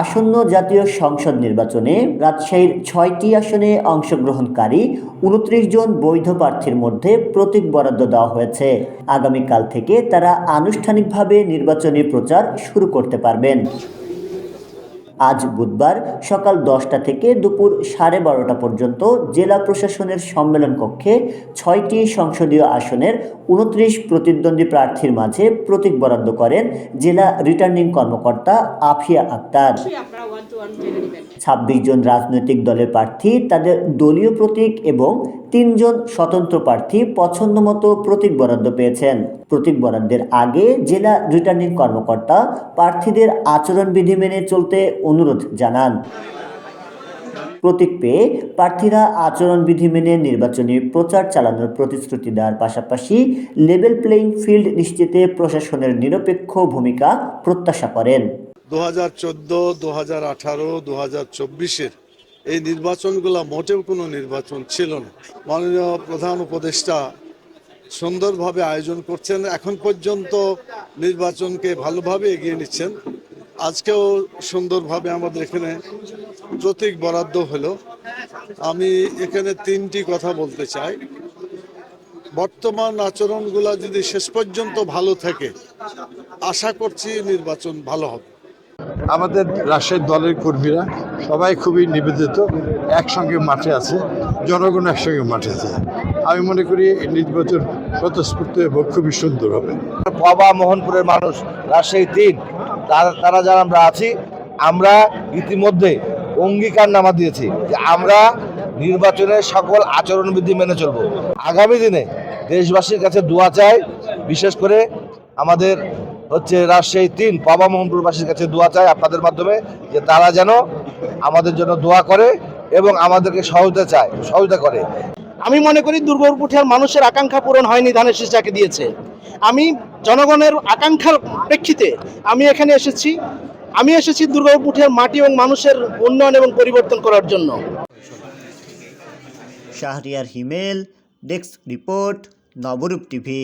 আসন্ন জাতীয় সংসদ নির্বাচনে রাজশাহীর ছয়টি আসনে অংশগ্রহণকারী উনত্রিশ জন বৈধ প্রার্থীর মধ্যে প্রতীক বরাদ্দ দেওয়া হয়েছে। আগামীকাল থেকে তারা আনুষ্ঠানিকভাবে নির্বাচনী প্রচার শুরু করতে পারবেন। আজ বুধবার সকাল দশটা থেকে দুপুর সাড়ে বারোটা পর্যন্ত জেলা প্রশাসনের সম্মেলন কক্ষে ছয়টি সংসদীয় আসনের উনত্রিশ প্রতিদ্বন্দ্বী প্রার্থীর মাঝে প্রতীক বরাদ্দ করেন জেলা রিটার্নিং কর্মকর্তা আফিয়া আক্তার। ছাব্বিশ জন রাজনৈতিক দলের প্রার্থী তাদের দলীয় প্রতীক এবং তিনজন স্বতন্ত্র প্রার্থী পছন্দ মতো প্রতীক বরাদ্দ পেয়েছেন। প্রতীক বরাদ্দের আগে জেলা রিটার্নিং কর্মকর্তা প্রার্থীদের আচরণবিধি মেনে চলতে অনুরোধ জানান। প্রতীক পেয়ে প্রার্থীরা আচরণবিধি মেনে নির্বাচনী প্রচার চালানোর প্রতিশ্রুতি দেওয়ার পাশাপাশি লেভেল প্লেইং ফিল্ড নিশ্চিতে প্রশাসনের নিরপেক্ষ ভূমিকা প্রত্যাশা করেন। দু হাজার চোদ্দ দু হাজার আঠারো দু হাজার চব্বিশের এই নির্বাচনগুলো মোটেও কোনো নির্বাচন ছিল না। মাননীয় প্রধান উপদেষ্টা সুন্দরভাবে আয়োজন করছেন। এখন পর্যন্ত নির্বাচনকে ভালোভাবে এগিয়ে নিচ্ছেন। আজকেও সুন্দরভাবে আমাদের এখানে প্রতীক বরাদ্দ হলো। আমি এখানে তিনটি কথা বলতে চাই। বর্তমান আচরণগুলা যদি শেষ পর্যন্ত ভালো থাকে, আশা করছি নির্বাচন ভালো হবে। আমাদের রাজশাহীর দলের কর্মীরা সবাই খুবই নিবেদিত, একসঙ্গে মাঠে আছে, জনগণ একসঙ্গে মাঠে আছে। আমি মনে করি নির্বাচন স্বতঃস্ফূর্ত এবং খুবই সুন্দর হবে। বাবা মোহনপুরের মানুষ রাজশাহী তিন তারা তারা যারা আমরা আছি, আমরা ইতিমধ্যে অঙ্গীকার নামা দিয়েছি যে আমরা নির্বাচনের সকল আচরণবিধি মেনে চলব। আগামী দিনে দেশবাসীর কাছে দোয়া চাই, বিশেষ করে আমাদের হচ্ছে রাজশাহী তিন বাবা মোহনপুরবাসীর কাছে দোয়া চাই আপনাদের মাধ্যমে যে তারা যেন আমাদের জন্য দোয়া করে এবং আমাদেরকে সহযোগিতা চায় সহযোগিতা করে। আমি মনে করি দুর্গাপুঠিয়ার মানুষের আকাঙ্ক্ষা পূরণ হয়নি ধানের শীষ যাকে দিয়েছে। আমি জনগণের আকাঙ্ক্ষার প্রেক্ষিতে আমি এখানে এসেছি। আমি এসেছি দুর্গাপুঠিয়ার মাটি এবং মানুষের উন্নয়ন এবং পরিবর্তন করার জন্য। Shahriar Himel desk report Nabarup TV.